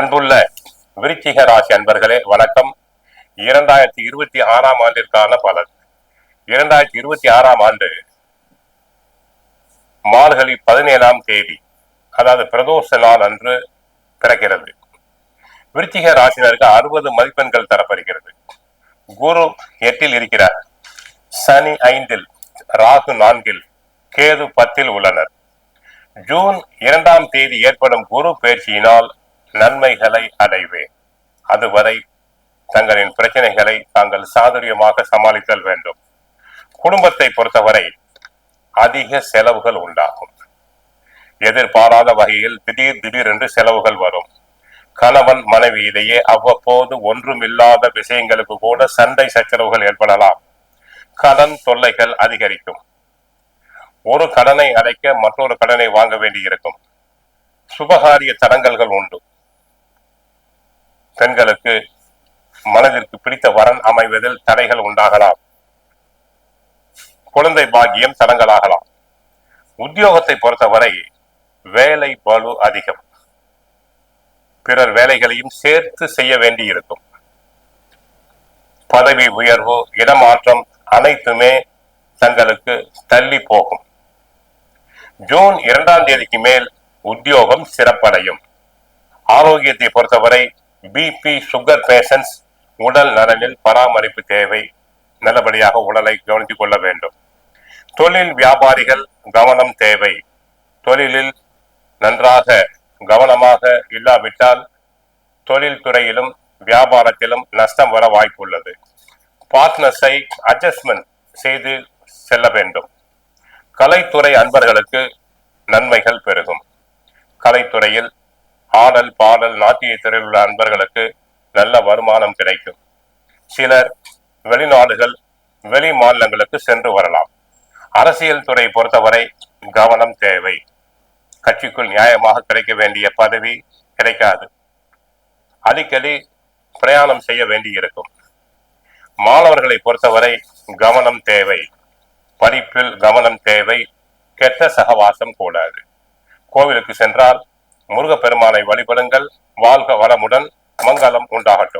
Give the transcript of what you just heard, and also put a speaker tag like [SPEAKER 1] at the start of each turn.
[SPEAKER 1] அன்புள்ள விருச்சிக ராசி அன்பர்களே வணக்கம். இரண்டாயிரத்தி இருபத்தி ஆறாம் ஆண்டிற்கான பலன். இரண்டாயிரத்தி இருபத்தி ஆறாம் ஆண்டு மார்கழி பதினேழாம் தேதி அதாவது பிரதோஷ நாள் அன்று பிறக்கிறது விருச்சிக ராசினருக்கு அறுபது மதிப்பெண்கள் தரப்படுகிறது. குரு எட்டில் இருக்கிறார். சனி ஐந்தில் ராகு நான்கில் கேது பத்தில் உள்ளனர். ஜூன் இரண்டாம் தேதி ஏற்படும் குரு பயிற்சியினால் நன்மைகளை அடைவேன். அதுவரை தங்களின் பிரச்சனைகளை தாங்கள் சாதுரியமாக சமாளித்தல் வேண்டும். குடும்பத்தை பொறுத்தவரை அதிக செலவுகள் உண்டாகும். எதிர்பாராத வகையில் திடீர் திடீரென்று செலவுகள் வரும். கணவன் மனைவி இடையே அவ்வப்போது ஒன்றுமில்லாத விஷயங்களுக்கு கூட சண்டை சச்சரவுகள் ஏற்படலாம். கடன் தொல்லைகள் அதிகரிக்கும். ஒரு கடனை அடைக்க மற்றொரு கடனை வாங்க வேண்டியிருக்கும். சுபகாரிய தடங்கல்கள் உண்டு. பெண்களுக்கு மனதிற்கு பிடித்த வரன் அமைவதில் தடைகள் உண்டாகலாம். குழந்தை பாக்கியம் தடங்கலாகலாம் உத்தியோகத்தை பொறுத்தவரை வேலை பலு அதிகம். பிறர் வேலைகளையும் சேர்த்து செய்ய வேண்டியிருக்கும். பதவி உயர்வு இடமாற்றம் அனைத்துமே தங்களுக்கு தள்ளி போகும். ஜூன் இரண்டாம் தேதிக்கு மேல் உத்தியோகம் சிறப்படையும். ஆரோக்கியத்தை பொறுத்தவரை பிபி சுகர் பேஷன்ஸ் உடல் நலனில் பராமரிப்பு தேவை. நல்லபடியாக உடலை கவனித்துக் கொள்ள வேண்டும். தொழில் வியாபாரிகள் கவனம் தேவை. தொழிலில் நன்றாக கவனமாக இல்லாவிட்டால் தொழில் துறையிலும் வியாபாரத்திலும் நஷ்டம் வர வாய்ப்புள்ளது. பார்ட்னர்ஸை அட்ஜஸ்ட்மெண்ட் செய்து செல்ல வேண்டும். கலைத்துறை அன்பர்களுக்கு நன்மைகள் பெருகும். கலைத்துறையில் ஆடல் பாடல் நாட்டிய துறையில் உள்ள அன்பர்களுக்கு நல்ல வருமானம் கிடைக்கும். சிலர் வெளிநாடுகள் வெளி மாநிலங்களுக்கு சென்று வரலாம். அரசியல் துறை பொறுத்தவரை கவனம் தேவை. கட்சிக்குள் நியாயமாக கிடைக்க வேண்டிய பதவி கிடைக்காது. அடிக்கடி பிரயாணம் செய்ய வேண்டியிருக்கும். மாணவர்களை பொறுத்தவரை கவனம் தேவை. படிப்பில் கவனம் தேவை. கெட்ட சகவாசம் கூடாது. கோவிலுக்கு சென்றால் முருகப்பெருமானை வழிபடுங்கள். வாழ்க வளமுடன். மங்களம் உண்டாகட்டும்.